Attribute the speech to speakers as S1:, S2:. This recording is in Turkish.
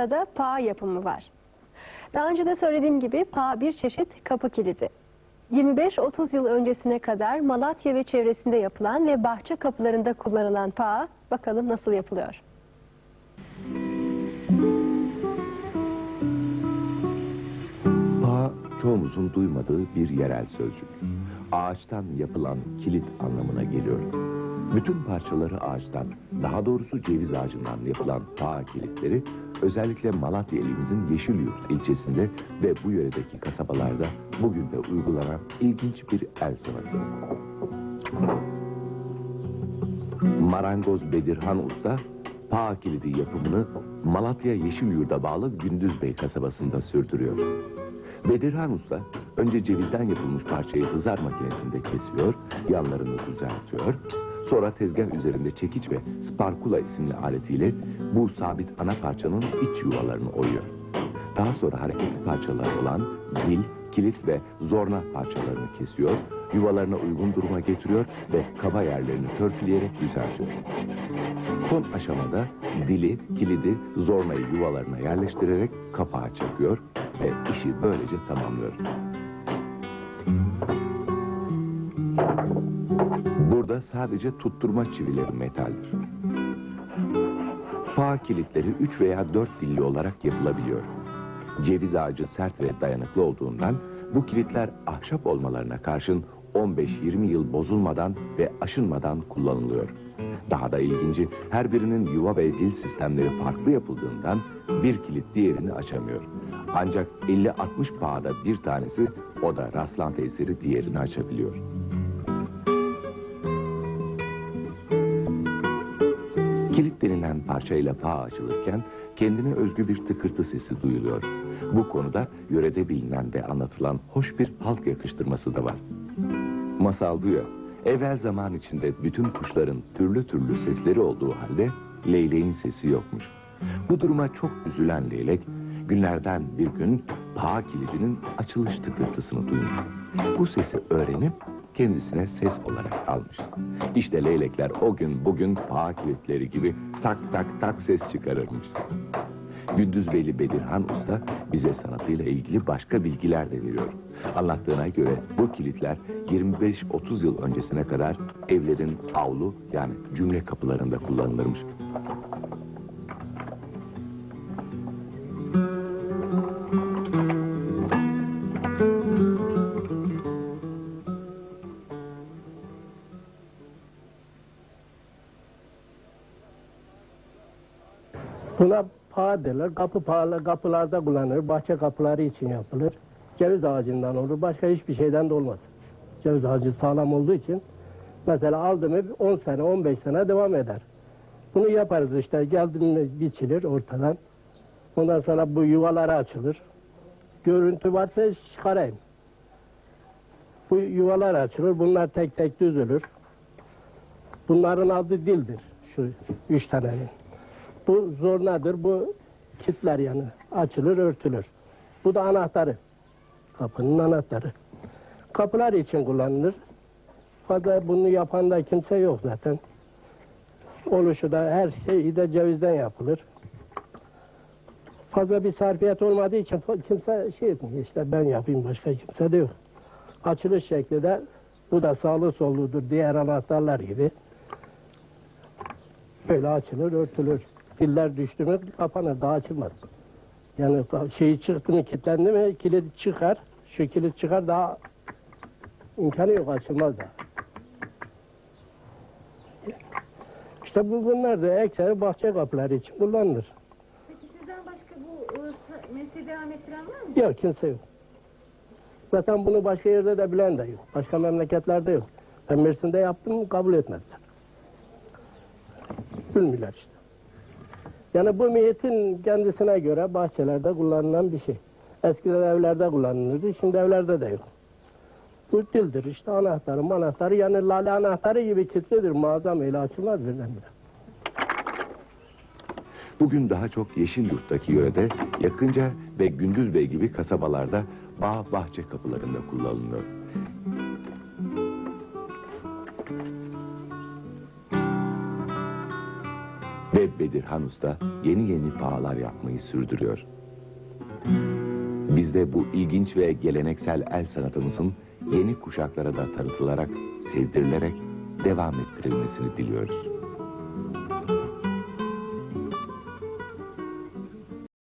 S1: Sırada pağ yapımı var. Daha önce de söylediğim gibi pağ bir çeşit kapı kilidi. 25-30 yıl öncesine kadar Malatya ve çevresinde yapılan ve bahçe kapılarında kullanılan pağ bakalım nasıl yapılıyor.
S2: Bağ çoğumuzun duymadığı bir yerel sözcük. Ağaçtan yapılan kilit anlamına geliyor. Bütün parçaları ağaçtan, daha doğrusu ceviz ağacından yapılan bağ kilitleri özellikle Malatya ilimizin Yeşilyurt ilçesinde ve bu yöredeki kasabalarda bugün de uygulanan ilginç bir el sanatı. Marangoz Bedirhan Usta, Pağ kilidi yapımını Malatya Yeşilyurt'a bağlı Gündüzbey kasabasında sürdürüyor. Bedirhan Usta önce cevizden yapılmış parçayı hızar makinesinde kesiyor, yanlarını düzeltiyor. Sonra tezgah üzerinde çekiç ve sparkula isimli aletiyle bu sabit ana parçanın iç yuvalarını oyuyor. Daha sonra hareketli parçalar olan dil, kilit ve zorna parçalarını kesiyor, yuvalarına uygun duruma getiriyor ve kaba yerlerini törpüleyerek düzeltiyor. Son aşamada dili, kilidi, zornayı yuvalarına yerleştirerek kapağı çakıyor ve işi böylece tamamlıyor. Sadece tutturma çivileri metaldir. Pağ kilitleri 3 veya 4 dilli olarak yapılabiliyor. Ceviz ağacı sert ve dayanıklı olduğundan bu kilitler ahşap olmalarına karşın 15-20 yıl bozulmadan ve aşınmadan kullanılıyor. Daha da ilginci her birinin yuva ve dil sistemleri farklı yapıldığından bir kilit diğerini açamıyor. Ancak 50-60 pağda bir tanesi o da rastlantı eseri diğerini açabiliyor. Kilit denilen parçayla pağ açılırken kendine özgü bir tıkırtı sesi duyuluyor. Bu konuda yörede bilinen ve anlatılan hoş bir halk yakıştırması da var. Masal diyor, evvel zaman içinde bütün kuşların türlü türlü sesleri olduğu halde leyleğin sesi yokmuş. Bu duruma çok üzülen leylek, günlerden bir gün pağ kilidinin açılış tıkırtısını duymuş. Bu sesi öğrenip kendisine ses olarak almış. İşte leylekler o gün bugün pağ kilitleri gibi tak tak tak ses çıkarırmış. Gündüzbeyli Bedirhan Usta bize sanatıyla ilgili başka bilgiler de veriyor. Anlattığına göre bu kilitler 25-30 yıl öncesine kadar evlerin avlu yani cümle kapılarında kullanılırmış.
S3: Buna paha derler. Kapı pahalı kapılarda kullanılır. Bahçe kapıları için yapılır. Ceviz ağacından olur. Başka hiçbir şeyden de olmaz. Ceviz ağacı sağlam olduğu için mesela aldı mı 10 sene 15 sene devam eder. Bunu yaparız işte geldi mi biçilir ortadan. Ondan sonra bu yuvaları açılır. Görüntü varsa çıkarayım. Bu yuvalar açılır. Bunlar tek tek düzülür. Bunların adı dildir. Şu üç tanenin. Bu zornadır, bu kitler yani açılır, örtülür. Bu da anahtarı. Kapının anahtarı. Kapılar için kullanılır. Fazla bunu yapan da kimse yok zaten. Oluşu da her şey de cevizden yapılır. Fazla bir sarfiyat olmadığı için kimse şey etmiyor. İşte ben yapayım başka kimse de yok. Açılış şekli de bu da sağlı solludur diğer anahtarlar gibi. Böyle açılır, örtülür. Piller düştü mü kapanır, daha açılmaz. Yani şeyi çıktı mı, kilitlendi mi, kilit çıkar. Şu kilit çıkar, daha imkanı yok, açılmaz da. İşte bu bunlar da ekseri bahçe kapıları için kullanılır.
S4: Peki sizden başka bu e, mesleği devam ettiren var mı?
S3: Yok, kimse yok. Zaten bunu başka yerde de bilen de yok. Başka memleketlerde yok. Ben Mersin'de yaptım, kabul etmediler. Bilmiyorlar işte. Yani bu miyetin kendisine göre bahçelerde kullanılan bir şey. Eskiden evlerde kullanılırdı, şimdi evlerde de yok. Dildir işte anahtarı, anahtarı yani lale anahtarı gibi kilitlidir. Muazzam öyle açılmaz birdenbire.
S2: Bugün daha çok Yeşilyurt'taki yörede yakınca ve Gündüzbey gibi kasabalarda bağ bahçe kapılarında kullanılıyor. Ve Bedir İlhan Usta yeni yeni pahalar yapmayı sürdürüyor. Biz de bu ilginç ve geleneksel el sanatımızın yeni kuşaklara da tanıtılarak, sevdirilerek devam ettirilmesini diliyoruz.